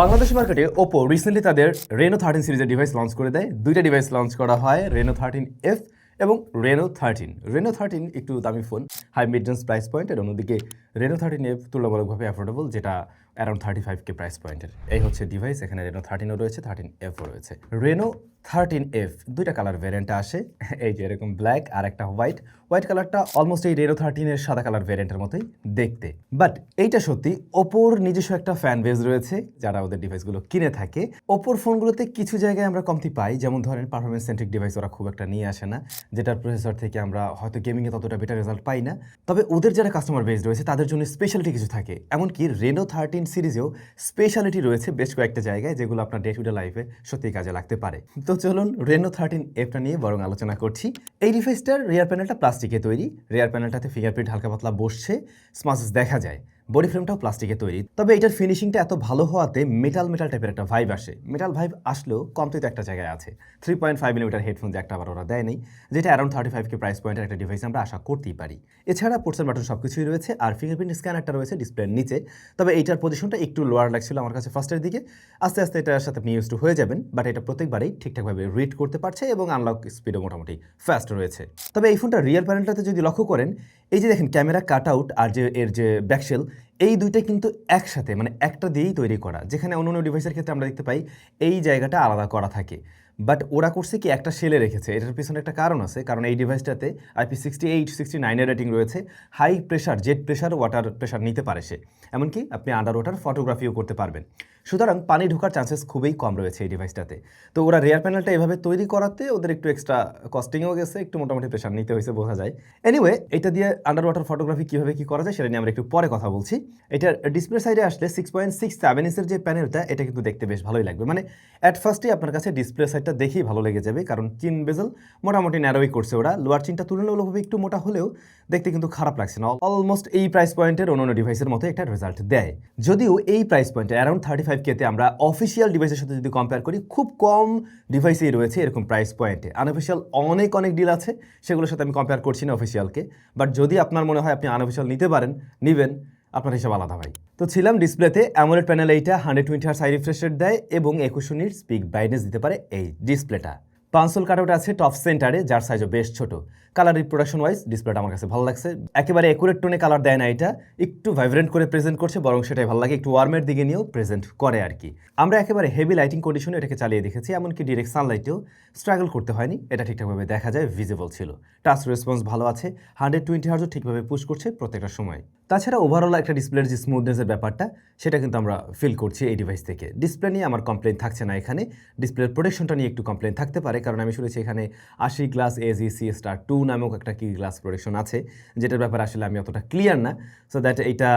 বাংলাদেশ মার্কেটে Oppo recently তাদের Reno thirteen সিরিজের ডিভাইস লঞ্চ করে দেয়। দুইটা ডিভাইস লঞ্চ করা হয় রেনো থার্টিন এফ এবং রেনো থার্টিন রেনো থার্টিন একটু দামি phone high midrange price point এর অন্যদিকে রেনো থার্টিন এফ তুলনামূলকভাবে অ্যাফোর্ডেবল যেটা around thirty five K price পয়েন্টের এই হচ্ছে ডিভাইস এখানে রেনো থার্টিনও রয়েছে থার্টিন এফও রয়েছে। রেনো থার্টিন এফ দুইটা কালার ভ্যারিয়েন্টটা আসে। এই যে এরকম ব্ল্যাক আর একটা হোয়াইট হোয়াইট কালারটা অলমোস্ট এই রেনো থার্টিনের সাদা কালার ভ্যারিয়েন্টের মতোই দেখতে। বাট এইটা সত্যি ওপোর নিজস্ব একটা ফ্যান বেজ রয়েছে, যারা ওদের ডিভাইসগুলো কিনে থাকে। ওপোর ফোনগুলোতে কিছু জায়গায় আমরা কমতি পাই, যেমন ধরেন পারফরমেন্স সেন্ট্রিক ডিভাইস ওরা খুব একটা নিয়ে আসে না, যেটার প্রসেসর থেকে আমরা হয়তো গেমিংয়ে ততটা বেটার রেজাল্ট পাই না। তবে ওদের যারা কাস্টমার বেস রয়েছে, তাদের জন্য স্পেশালিটি কিছু থাকে। এমনকি রেনো থার্টিন সিরিজেও স্পেশালিটি রয়েছে বেশ কয়েকটা জায়গায় যেগুলো আপনার ডে টু ডে লাইফে সত্যি কাজে লাগতে পারে। তো চলুন রেনো থার্টিন এফটা নিয়ে বরং আলোচনা করছি। এই ডিভাইসটার রেয়ার প্যানেলটা প্লাস্টিকে তৈরি। রেয়ার প্যানেলটাতে ফিঙ্গারপ্রিন্ট হালকা পাতলা বসছে। স্মাসেস দেখা যায়। বডি ফ্রেমটাও প্লাস্টিকে তৈরি। তবে এটার ফিনিশিংটা এত ভালো হওয়াতে মেটাল মেটাল টাইপের একটা ভাইব আসে। মেটাল ভাইব আসলেও কমতে তো একটা জায়গায় আছে। Three point five millimetre headphone যে একটা আবার ওরা দেয়নি যেটা around thirty five K price পয়েন্টের একটা ডিভাইস আমরা আশা করতেই পারি। এছাড়া পোর্টসের বাটন সব কিছুই রয়েছে, আর ফিঙ্গারপ্রিন্ট স্ক্যানারটা রয়েছে ডিসপ্লের নিচে। তবে এইটার পজিশনটা একটু লোয়ার লাগছিল আমার কাছে ফার্স্টের দিকে। আস্তে আস্তে এটার সাথে আপনি ইউজ টু হয়ে যাবেন বাট এটা প্রত্যেকবারেই ঠিকঠাকভাবে রিড করতে পারছে এবং আনলক স্পিডও মোটামুটি ফাস্ট রয়েছে। তবে এই ফোনটা রিয়েল প্যানেলটাতে যদি লক্ষ্য করেন এই যে দেখেন ক্যামেরা কাট আউট আর যে এর যে ব্যাকশেল এই দুইটা কিন্তু একসাথে মানে একটা দিয়েই তৈরি করা। যেখানে অন্য অন্য ডিভাইসের ক্ষেত্রে আমরা দেখতে পাই, এই জায়গাটা আলাদা করা থাকে। বাট ওরা করছে কি, একটা সেলে রেখেছে। এটার পিছনে একটা কারণ আছে, কারণ এই ডিভাইসটাতে আইপি সিক্সটি এইট সিক্সটি নাইনের রেটিং রয়েছে। High pressure jet pressure water pressure নিতে পারে সে। এমনকি আপনি আন্ডার ওয়াটার ফটোগ্রাফিও করতে পারবেন। সুতরাং পানি ঢোকার চান্সেস খুবই কম রয়েছে এই ডিভাইসটাতে তো ওরা রেয়ার প্যানেলটা এভাবে তৈরি করাতে ওদের একটু এক্সট্রা কস্টিংও গেছে, একটু মোটামুটি প্রেশার নিতে হয়েছে বোঝা যায়। এনিওয়ে এটা দিয়ে আন্ডার ওয়াটার ফটোগ্রাফি কীভাবে কী করা যায় সেটা নিয়ে আমরা একটু পরে কথা বলছি। এটার ডিসপ্লে সাইডে আসলে সিক্স পয়েন্ট সিক্স সেভেন ইঞ্চের যে প্যানেলটা এটা কিন্তু দেখতে বেশ ভালোই লাগবে। মানে অ্যাট ফার্স্টেই আপনার কাছে ডিসপ্লে সাইডটা দেখেই ভালো লেগে যাবে, কারণ চিন বেজেল মোটামুটি ন্যারোই করছে ওরা। লোয়ার চিনটা তুলনামূলকভাবে একটু মোটা হলেও দেখতে কিন্তু খারাপ লাগছে না। অলমোস্ট এই প্রাইস পয়েন্টের অন্য ডিভাইসের মতো একটা রেজাল্ট দেয়। যদিও এই প্রাইস পয়েন্টে অ্যারাউন্ড থার্টি ফাইভ কেতে আমরা অফিসিয়াল ডিভাইসের সাথে যদি কম্পেয়ার করি, খুব কম ডিভাইসেই রয়েছে এরকম প্রাইস পয়েন্টে আনঅফিসিয়াল অনেক অনেক ডিল আছে, সেগুলোর সাথে আমি কম্পেয়ার করছি না অফিসিয়ালকে বাট যদি আপনার মনে হয় আপনি আনঅফিসিয়াল নিতে পারেন, নেবেন, আপনার হিসাব আলাদা ভাই। তো ছিলাম ডিসপ্লেতে অ্যামোলেড প্যানেল এইটা hundred twenty hertz high refresh দেয় এবং একুশ মিনিট স্পিক ব্রাইটনেস দিতে পারে এই ডিসপ্লেটা পাঁচশোল কাটআউট আছে টপ সেন্টারে যার সাইজও বেশ ছোট। কালার রিপ্রোডাকশন ওয়াইজ ডিসপ্লেটা আমার কাছে ভালো লাগছে। একেবারে একুরেট টোনে কালার দেয় না এটা। একটু ভাইব্রেন্ট করে প্রেজেন্ট করছে, বরং সেটাই ভালো লাগে। একটু ওয়ার্মের দিকে নিয়েও প্রেজেন্ট করে আর কি। আমরা একেবারে হেভি লাইটিং কন্ডিশনে এটাকে চালিয়ে দেখেছি, এমনকি ডিরেক্ট সানলাইটেও স্ট্রাগল করতে হয়নি। এটা ঠিকঠাকভাবে দেখা যায় ভিজিবল ছিল। টাচ রেসপন্স ভালো আছে। হান্ড্রেড টোয়েন্টি হার্জও ঠিকভাবে পুশ করছে প্রত্যেকটা সময়। তাছাড়া ওভারঅল একটা ডিসপ্লের যে স্মুথনেসের ব্যাপারটা, সেটা কিন্তু আমরা ফিল করছি এই ডিভাইস থেকে। ডিসপ্লে নিয়ে আমার কমপ্লেন থাকছে না এখানে। ডিসপ্লের প্রোটেকশনটা নিয়ে একটু কমপ্লেন থাকতে পারে, কারণ আমি শুনেছি এখানে আশি glass AG C star two নামক একটা কি গ্লাস প্রোটেকশন আছে, যেটার ব্যাপারে আসলে আমি অতটা ক্লিয়ার না। সো দ্যাট এটা,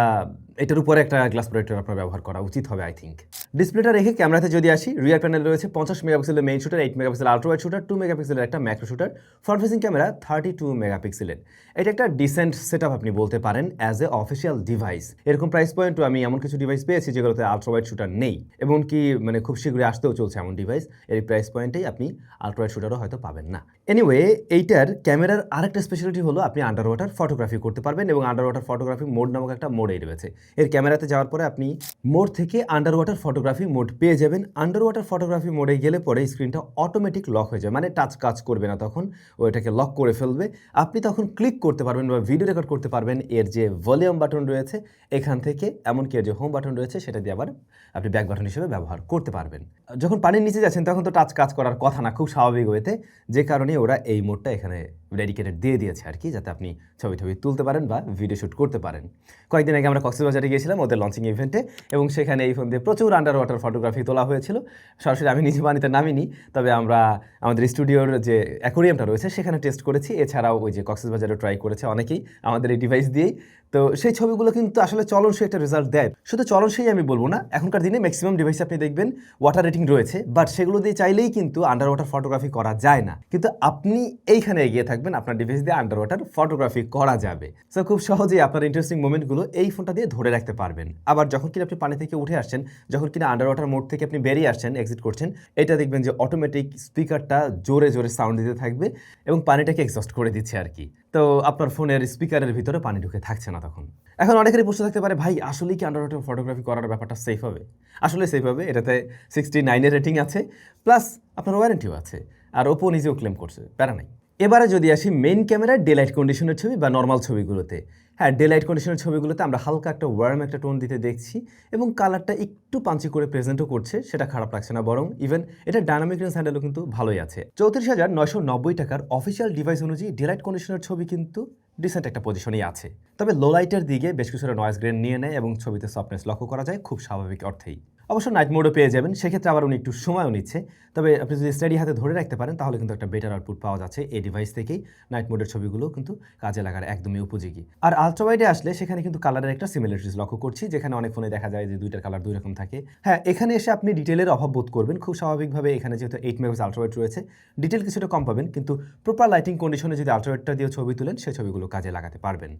এটার উপরে একটা গ্লাস প্রোটেক্টর আপনার ব্যবহার করা উচিত হবে আই থিঙ্ক ডিসপ্লেটা রেখে ক্যামেরাতে যদি আসি রিয়ার প্যানেল রয়েছে পঞ্চাশ মেগাপিক্সেলের main shooter eight megapixel ultra wide shooter two মেগাপিক্সেলের একটা macro shooter front facing camera thirty two মেগাপিক্সেলের এটা একটা ডিসেন্ট সেট আপনি বলতে পারেন অ্যাজ এ অফিসিয়াল ডিভাইস এরকম প্রাইস পয়েন্টও আমি এমন কিছু ডিভাইস পেয়েছি যেগুলোতে আলট্রাওয়াইড শুটার নেই, এমনকি মানে খুব শীঘ্রই আসতেও চলছে এমন ডিভাইস এর প্রাইস পয়েন্টেই আপনি আলট্রাওয়াইড শুটারও হয়তো পাবেন না। এনিওয়ে এইটার ক্যামেরার আরেকটা স্পেশালিটি হলো আপনি আন্ডার ওয়াটার ফটোগ্রাফি করতে পারবেন এবং আন্ডার ওয়াটার ফটোগ্রাফি মোড নামক একটা মোডেই রয়েছে। এর ক্যামেরাতে যাওয়ার পরে আপনি মোড থেকে আন্ডার ওয়াটার ফটোগ্রাফি মোড পেয়ে যাবেন। আন্ডার ওয়াটার ফটোগ্রাফি মোডে গেলে পরে স্ক্রিনটা অটোমেটিক লক হয়ে যাবে মানে টাচ কাজ করবে না তখন ওইটাকে লক করে ফেলবে। আপনি তখন ক্লিক করতে পারবেন বা ভিডিও রেকর্ড করতে পারবেন, এর যে ভলিউম বাটন রয়েছে, এখান থেকে, এমনকি এর যে হোম বাটন রয়েছে, সেটা দিয়ে আবার আপনি ব্যাক বাটন হিসেবে ব্যবহার করতে পারবেন। যখন পানির নিচে যাচ্ছেন, তখন তো টাচ কাজ করার কথা না, খুব স্বাভাবিক হয়েতে যে কারণে ওরা এই মোডটা এখানে ডেডিকেটেড দিয়ে দিয়েছে আর কি, যাতে আপনি ছবি টবি তুলতে পারেন বা ভিডিও শ্যুট করতে পারেন। কয়েকদিন আগে আমরা কক্সবাজারে গিয়েছিলাম ওদের লঞ্চিং ইভেন্টে এবং সেখানে এই ফোন দিয়ে প্রচুর আন্ডার ওয়াটার ফটোগ্রাফি তোলা হয়েছিল। সরাসরি আমি নিজে পানিতে নামিনি, তবে আমরা আমাদের স্টুডিওর যে অ্যাকোরিয়ামটা রয়েছে, সেখানে টেস্ট করেছি। এছাড়াও ওই যে কক্সবাজারে ট্রাই করেছে অনেকেই আমাদের এই ডিভাইস দিয়েই। তো সেই ছবিগুলো কিন্তু আসলে চলনসই একটা রেজাল্ট দেয়। শুধু চলনসই আমি বলব না, এখনকার দিনে ম্যাক্সিমাম ডিভাইসে আপনি দেখবেন ওয়াটার রেটিং রয়েছে বাট সেগুলো দিয়ে চাইলেই কিন্তু আন্ডার ওয়াটার ফটোগ্রাফি করা যায় না। কিন্তু আপনি এইখানে এগিয়ে থাকবেন আপনার ডিভাইস দিয়ে আন্ডার ওয়াটার ফটোগ্রাফি করা যাবে। সো খুব সহজেই আপনার ইন্টারেস্টিং মোমেন্টগুলো এই ফোনটা দিয়ে ধরে রাখতে পারবেন। আবার যখন কিনা আপনি পানি থেকে উঠে আসছেন, যখন কিনা আন্ডার ওয়াটার মোড থেকে আপনি বেরিয়ে আসছেন এক্সিট করছেন, এটা দেখবেন যে অটোমেটিক স্পিকারটা জোরে জোরে সাউন্ড দিতে থাকবে এবং পানিটাকে এক্সস্ট করে দিচ্ছে আর কি। তো আপনার ফোনের স্পিকারের ভিতরে পানি ঢুকে থাকছে না তখন। এখন অনেকেরই প্রশ্ন থাকতে পারে, ভাই আসলে কি আন্ডার ওয়াটার ফটোগ্রাফি করার ব্যাপারটা সেফ হবে? আসলে সেফ হবে, এটাতে সিক্সটি নাইনের রেটিং আছে প্লাস আপনার ওয়ারেন্টিও আছে, আর ওপো নিজেও ক্লেম করছে, প্যারা নাই। এবারে যদি আসি মেইন ক্যামেরায় ডে লাইট কন্ডিশনের ছবি বা নর্মাল ছবিগুলোতে। হ্যাঁ ডে লাইট কন্ডিশনের ছবিগুলোতে আমরা হালকা একটা ওয়ার্ম একটা টোন দিতে দেখছি এবং কালারটা একটু পাঞ্চি করে প্রেজেন্টও করছে, সেটা খারাপ লাগছে না বরং ইভেন এটা ডায়নামিক রেঞ্জ হ্যান্ডেলও কিন্তু ভালোই আছে। চৌত্রিশ হাজার নয়শো নব্বই টাকার অফিসিয়াল ডিভাইস অনুযায়ী ডে লাইট কন্ডিশনের ছবি কিন্তু ডিসেন্ট একটা পজিশনেই আছে। তবে লো লাইটের দিকে বেশ কিছুটা নয়েজ গ্রেন নিয়ে নেয় এবং ছবিতে সফটনেস লক্ষ্য করা যায় খুব স্বাভাবিক অর্থেই। অবশ্য নাইট মোডও পেয়ে যাবেন, সেক্ষেত্রে আবার উনি একটু সময়ও নিচ্ছে। তবে আপনি যদি স্টাডি হাতে ধরে রাখতে পারেন, তাহলে কিন্তু একটা বেটার আউটপুট পাওয়া যাচ্ছে এই ডিভাইস থেকেই। নাইট মোডের ছবিগুলো কিন্তু কাজে লাগার একদমই উপযোগী। আর আলট্রাওয়াইডে আসলে সেখানে কিন্তু কালারের একটা সিমিলারিটিস লক্ষ্য করছি, যেখানে অনেক ফোনে দেখা যায় যে দুইটার কালার দুই রকম থাকে। হ্যাঁ এখানে এসে আপনি ডিটেলের অভাব বোধ করবেন। খুব স্বাভাবিকভাবে এখানে যেহেতু এইট মেগাপিক্সেল আলট্রাওয়াইড রয়েছে ডিটেল কিছুটা কম পাবেন, কিন্তু প্রপার লাইটিং কন্ডিশনে যদি আলট্রাওয়াইডটা দিয়ে ছবি তুলেন সেই ছবিগুলো কাজে লাগাতে পারবেন।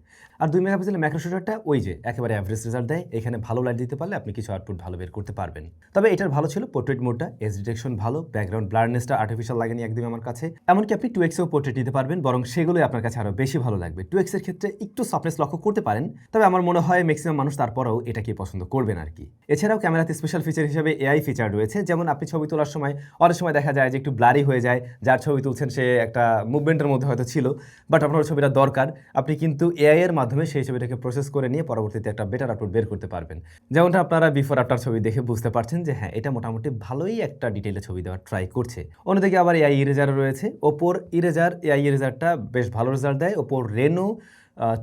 আর দুই মেগাপিক্সেলের ম্যাক্রো শুটারটা ওই যে, একেবারে অ্যাভারেজ রেজাল্ট দেয়। এখানে ভালো লাইট দিতে পারলে আপনি কিছু আউটপুট ভালো বের করতে পারবেন। তবে এটার ভালো ছিল পোর্ট্রেট মোডটা এজ ডিটেকশন ভালো ব্যাকগ্রাউন্ড ব্লারনেসটা আর্টিফিশিয়াল লাগেনি একদম আমার কাছে। এমনকি আপনি টু এক্সেও পোর্ট্রেট নিতে পারবেন, বরং সেগুলোই আপনার কাছে আরও বেশি ভালো লাগবে। টু এক্সের ক্ষেত্রে একটু সফটনেস লক্ষ্য করতে পারেন, তবে আমার মনে হয় ম্যাক্সিমাম মানুষ তারপরেও এটাকে পছন্দ করবেন আর কি। এছাড়াও ক্যামেরাতে স্পেশাল ফিচার হিসেবে এআই ফিচার রয়েছে, যেমন আপনি ছবি তোলার সময় অনেক সময় দেখা যায় যে একটু ব্লারি হয়ে যায়, যার ছবি তুলছেন সে একটা মুভমেন্টের মধ্যে হয়তো ছিল বাট আপনার ছবিটা দরকার, আপনি কিন্তু এআই এর মাধ্যমে সেই ছবিটাকে প্রসেস করে নিয়ে পরবর্তীতে একটা বেটার আপলোড বের করতে পারবেন। যেমনটা আপনারা বিফোর আফটার ছবি দেখে বুঝতে পারছেন যে হ্যাঁ এটা মোটামুটি ভালোই একটা ডিটেলে ছবি দেওয়ার ট্রাই করছে। অন্যদিকে আবার এআই ইরেজার রয়েছে। ওপোর ইরেজার এআই ইরেজারটা বেশ ভালো রেজাল্ট দেয়। ওপোর রেনো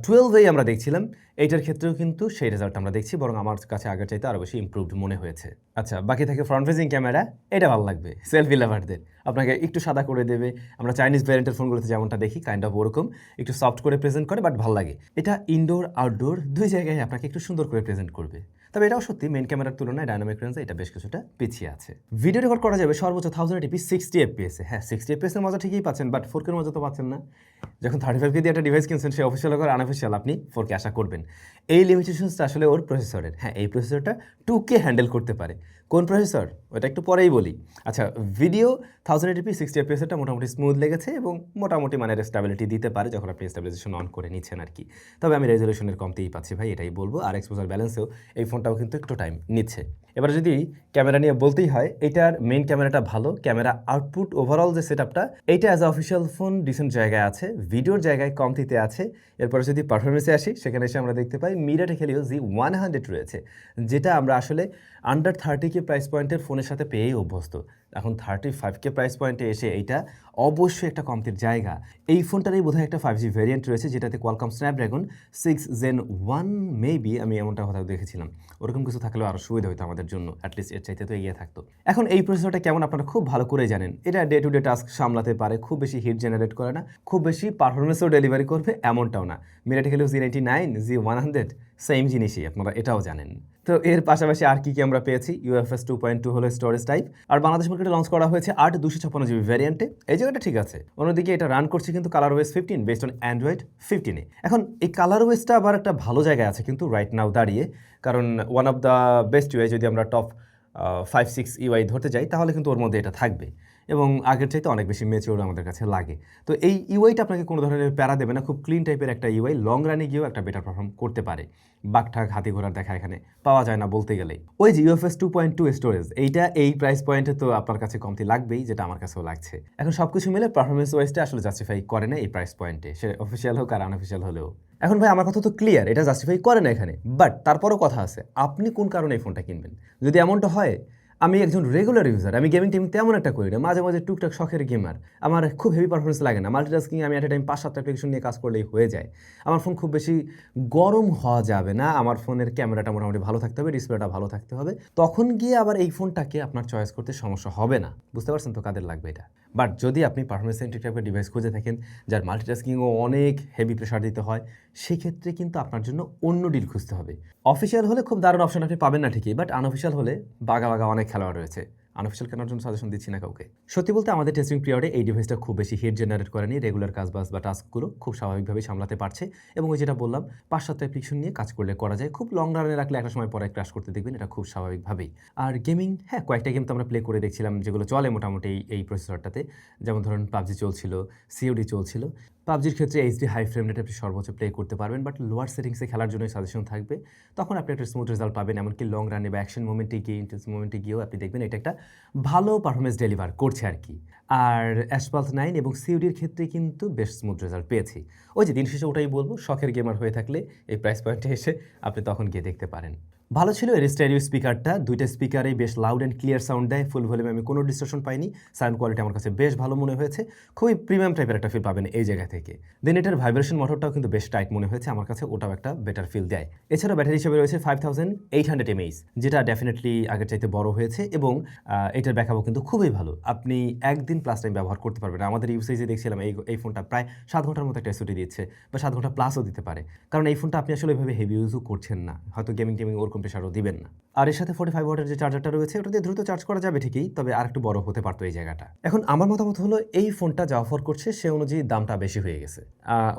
টুয়েলভেই আমরা দেখছিলাম। এইটার ক্ষেত্রেও কিন্তু সেই রেজাল্ট আমরা দেখছি, বরং আমার কাছে আগের চাইতে আরও বেশি ইমপ্রুভড মনে হয়েছে। আচ্ছা বাকি থাকে ফ্রন্ট ফেজিং ক্যামেরা এটা ভালো লাগবে সেলফি লাভারদের আপনাকে একটু সাদা করে দেবে। আমরা চাইনিজ ভ্যারিয়েন্টের ফোনগুলোতে যেমনটা দেখি কাইন্ড অফ ওরকম। একটু সফট করে প্রেজেন্ট করে বাট ভালো লাগে। এটা ইনডোর আউটডোর দুই জায়গায় আপনাকে একটু সুন্দর করে প্রেজেন্ট করবে। তবে এটাও সত্যি মেন ক্যামেরার তুলনায় ডায়নামিক রেঞ্জে এটা বেশ কিছুটা পিছিয়ে আছে। ভিডিও রেকর্ড করা যাবে সর্বোচ্চ থাউজেন্ড এটিপি সিক্সটি এফপিএসে হ্যাঁ সিক্সটি এফপিএসের মজা ঠিকই পাচ্ছেন বাট ফোর কের মজা তো পাচ্ছেন না। যখন থার্টি ফাইভ দিয়ে একটা ডিভাইস কিনছেন, সে অফিসিয়াল হোক আর আনঅফিসিয়াল আপনি ফোর কে আশা করবেন। এই লিমিটেশনসটা আসলে ওর প্রসেসরের হ্যাঁ এই প্রসেসরটা টু কে হ্যান্ডেল করতে পারে। কোন প্রসেসর ওটা একটু পরেই বলি। আচ্ছা ভিডিও থাউজেন্ড এটিপি সিক্সটি এফপিএসটা মোটামুটি স্মুথ লেগেছে এবং মোটামুটি মানে স্টেবিলিটি দিতে পারে যখন আপনি স্টেবিলাইজেশন অন করে নিচ্ছেন আর কি তবে আমি রেজলিউশনের কমতেই পাচ্ছি ভাই, এটাই বলব। আর এক্সপোজার ব্যালেন্সেও এই ফোনটাও কিন্তু একটু টাইম নিচ্ছে। এবার যদি ক্যামেরা নিয়ে বলতেই হয়, এটার মেইন ক্যামেরাটা ভালো, ক্যামেরা আউটপুট ওভারঅল যে সেট আপটা এইটা অ্যাজ অফিসিয়াল ফোন ডিসেন্ট জায়গায় আছে ভিডিওর জায়গায় কমতিতে আছে। এরপরে যদি পারফরমেন্সে আসি, সেখানে এসে আমরা দেখতে পাই মিরাটে খেলেও জি ওয়ান হান্ড্রেড রয়েছে, যেটা আমরা আসলে আন্ডার থার্টি কে প্রাইস পয়েন্টের ফোনের সাথে পেয়েই অভ্যস্ত। এখন থার্টি ফাইভ কে প্রাইস পয়েন্টে এসে এইটা অবশ্যই একটা কমতির জায়গা। এই ফোনটারই বোধহয় একটা ফাইভ জি ভ্যারিয়েন্ট রয়েছে, যেটাতে Qualcomm Snapdragon six gen one maybe আমি এমনটা কথা দেখেছিলাম। ওরকম কিছু থাকলেও আরও সুবিধা হতো আমাদের জন্য অ্যাটলিস্ট এর চাইতে তো এগিয়ে থাকতো। এখন এই প্রসেসরটা কেমন আপনারা খুব ভালো করে জানেন। এটা ডে টু ডে টাস্ক সামলাতে পারে, খুব বেশি হিট জেনারেট করে না, খুব বেশি পারফরমেন্সও ডেলিভারি করবে এমনটাও না। মিরাটি খেলেও G ninety nine G one hundred same জিনিসই, আপনারা এটাও জানেন। তো এর পাশাপাশি আর কি কি আমরা পেয়েছি? ইউএফএস টু পয়েন্ট টু হলো স্টোরেজ টাইপ আর বাংলাদেশ মার্কেটে লঞ্চ করা হয়েছে আট দুশো ছাপ্পান্ন জিবি ভ্যারিয়েন্টে এই জায়গাটা ঠিক আছে। অন্যদিকে এটা রান করছে কিন্তু colour OS fifteen based on Android ফিফটিনে এখন এই কালার ওয়েসটা আবার একটা ভালো জায়গায় আছে কিন্তু রাইট নাও দাঁড়িয়ে। কারণ one of the best UI যদি আমরা টপ ফাইভ সিক্স ইউআই ধরতে যাই, তাহলে কিন্তু ওর মধ্যে এটা থাকবে। এবং আগের চাইতে অনেক বেশি মেচিওর আমাদের কাছে লাগে। তো এই ইউআইটা আপনাকে কোনো ধরনের প্যারা দেবে না, খুব ক্লিন টাইপের একটা ইউআই লং রানে গিয়েও একটা বেটার পারফর্ম করতে পারে। বাঘঠাক হাতি ঘোড়ার দেখা এখানে পাওয়া যায় না বলতে গেলেই ওই যে UFS two point two storage এইটা এই প্রাইস পয়েন্টে তো আপনার কাছে কমতি লাগবেই, যেটা আমার কাছেও লাগছে। এখন সব কিছু মিলে পারফরমেন্স ওয়াইজটা আসলে জাস্টিফাই করে না এই প্রাইস পয়েন্টে সে অফিসিয়াল হোক আর আনঅফিসিয়াল হলেও। এখন ভাই, আমার কথা তো ক্লিয়ার এটা জাস্টিফাই করে না এখানে বাট তারপরও কথা আছে, আপনি কোন কারণে এই ফোনটা কিনবেন? যদি এমনটা হয় আমি একজন রেগুলার ইউজার আমি গেমিং টিম তেমন একটা করি না। মাঝে মাঝে টুকটাক শখের গেমার আমার খুব হেভি পারফরমেন্স লাগে না। মাল্টিটাস্কিং আমি একটা টাইম পাঁচ, সাতটা অ্যাপ্লিকেশন নিয়ে কাজ করলেই হয়ে যায়। আমার ফোন খুব বেশি গরম হওয়া যাবে না। আমার ফোনের ক্যামেরাটা মোটামুটি ভালো থাকতে হবে ডিসপ্লেটা ভালো থাকতে হবে। তখন গিয়ে আবার এই ফোনটাকে আপনার চয়েস করতে সমস্যা হবে না। বুঝতে পারছেন তো কাদের লাগবে এটা? বাট যদি আপনি পারফরমেন্স সেন্ট্রিক টাইপের ডিভাইস খুঁজে থাকেন, যার মাল্টিটাস্কিংও অনেক হেভি প্রেশার দিতে হয়, সেক্ষেত্রে কিন্তু আপনার জন্য অন্য ডিল খুঁজতে হবে। অফিসিয়াল হলে খুব দারুণ অপশন আপনি পাবেন না ঠিকই বাট আনঅফিসিয়াল হলে বাগা বাগা অনেক খেলোয়াড় রয়েছে। আনঅফিসিয়াল কেনার জন্য সাজেশন দিচ্ছি না কাউকে। সত্যি বলতে আমাদের টেস্টিং পিরিয়ডে এই ডিভাইসটা খুব বেশি হিট জেনারেট করেনি রেগুলার কাজ বাস বা টাস্কগুলো খুব স্বাভাবিকভাবে সামলাতে পারছে। এবং ওই যেটা বললাম পাঁচ সাতটা অ্যাপ্লিকেশন নিয়ে কাজ করলে করা যায়। খুব লং রানে রাখলে একটা সময় পরে ক্রাশ করতে দেখবেন, এটা খুব স্বাভাবিকভাবেই। আর গেমিং হ্যাঁ কয়েকটা গেম তো আমরা প্লে করে দেখছিলাম, যেগুলো চলে মোটামুটি এই প্রসেসরটাতে যেমন ধরুন পাবজি চলছিল সিওডি চলছিল। পাবজির ক্ষেত্রে এইচডি হাই ফ্রেম রেট আপনি সর্বোচ্চ প্লে করতে পারবেন বাট লোয়ার সেটিংসে খেলার জন্য সাজেশন থাকবে। তখন আপনি একটা স্মুথ রেজাল্ট পাবেন, এমনকি লং রানে বা অ্যাকশন মোমেন্টে গিয়ে ইন্টেন্স মোমেন্টে গিয়েও আপনি দেখবেন এটা একটা ভালো পারফরমেন্স ডেলিভার করছে আর কি। আর অ্যাসপাল্ট নাইন এবং সিউডির ক্ষেত্রে কিন্তু বেশ স্মুথ রেজাল্ট পেয়েছি। ওই যে দিন শেষে ওটাই বলব, শখের গেমার হয়ে থাকলে এই প্রাইস পয়েন্টে এসে আপনি তখন গিয়ে দেখতে পারেন। ভালো ছিল এর স্টেরিও স্পিকারটা দুইটা স্পিকারেই বেশ লাউড অ্যান্ড ক্লিয়ার সাউন্ড দেয় ফুল ভলিউমে আমি কোনো ডিস্ট্রাকশন পাইনি। সাউন্ড কোয়ালিটি আমার কাছে বেশ ভালো মনে হয়েছে। খুবই প্রিমিয়াম টাইপের একটা ফিল পাবেন এই জায়গা থেকে। দেন এটার ভাইব্রেশন মোটরটাও কিন্তু বেশ টাইট মনে হয়েছে। আমার কাছে ওটাও একটা বেটার ফিল দেয়। এছাড়া ব্যাটারি হিসেবে রয়েছে five thousand eight hundred MH যেটা ডেফিনেটলি আগের চাইতে বড় হয়েছে এবং এটার ব্যাকআপও কিন্তু খুবই ভালো। আপনি একদিন প্লাস টাইম ব্যবহার করতে পারবেন। আমাদের ইউসেজে দেখছিলাম এই এই ফোনটা প্রায় সাত ঘণ্টার মতো একটা এসওটি দিচ্ছে বা সাত ঘণ্টা প্লাসও দিতে পারে। কারণ এই ফোনটা আপনি আসলে ওইভাবে হেভি ইউজও করছেন না। হয়তো গেমিং টেমিং ওরকম প্রেশারও দিবেন না। আর এর সাথে ফোর্টি ফাইভ ওয়াটের যে চার্জারটা রয়েছে, ওটা দিয়ে দ্রুত চার্জ করা যাবে ঠিকই, তবে আর একটু বড় হতে পারতো এই জায়গাটা। এখন আমার মতামত হলো, এই ফোনটা যা অফার করছে, সে অনুযায়ী দামটা বেশি হয়ে গেছে।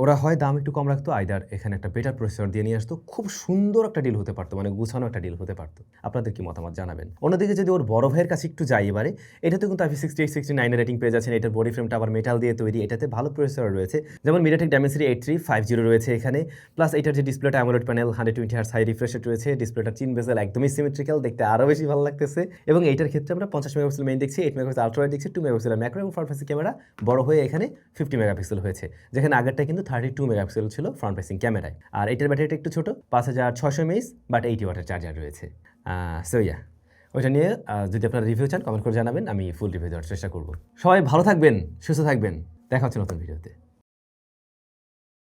ওরা হয় দাম একটু কম রাখতো আইদার এখানে একটা বেটার প্রসেসর দিয়ে নিয়ে আসতো, খুব সুন্দর একটা ডিল হতে পারতো মানে গুছানো একটা ডিল হতে পারতো। আপনাদের কি মতামত জানাবেন? অন্যদিকে যদি ওর বড় ভাইয়ের কাছে একটু যাই এবারে, এটাতে কিন্তু আইফি সিক্সটি এইট সিক্সটি নাইনের রেটিং পেয়ে যাচ্ছেন, এটার বডি ফ্রেমটা আবার মেটাল দিয়ে তৈরি, এটাতে ভালো প্রসেসর রয়েছে। যেমন MediaTek Dimensity eight three five zero রয়েছে এখানে প্লাস এটার যে ডিসপ্লেটা AMOLED panel hundred twenty hertz high refresh রয়েছে ডিসপ্লেটা চিন বেজেল একদমই সিমেট্রিক্যাল দেখতে আরও বেশি ভালো লাগতেছে। এবং এইটার ক্ষেত্রে আমরা পঞ্চাশ মেগাপিক্সেল মেইন দেখছি এইট মেগাপিক্সেল আলট্রা দেখছি টু মেগাপিক্সেল ম্যাক্রো এবং ফ্রন্ট ফেসিং ক্যামেরা বড় হয়ে এখানে ফিফটি মেগাপিক্সেল হয়েছে, যেখানে আগেরটা কিন্তু থার্টি টু মেগাপিক্সেল ছিল ফ্রন্ট ফেসিং ক্যামেরায় আর এটার ব্যাটারিটা একটু ছোটো, পাঁচ হাজার ছশো এমএইচ বাট এইটি ওয়াটের চার্জার রয়েছে। সো ইয়া ওইটা নিয়ে যদি আপনারা রিভিউ চান কমেন্ট করে জানাবেন, আমি ফুল রিভিউ দেওয়ার চেষ্টা করব। সবাই ভালো থাকবেন, সুস্থ থাকবেন, দেখা হচ্ছে নতুন ভিডিওতে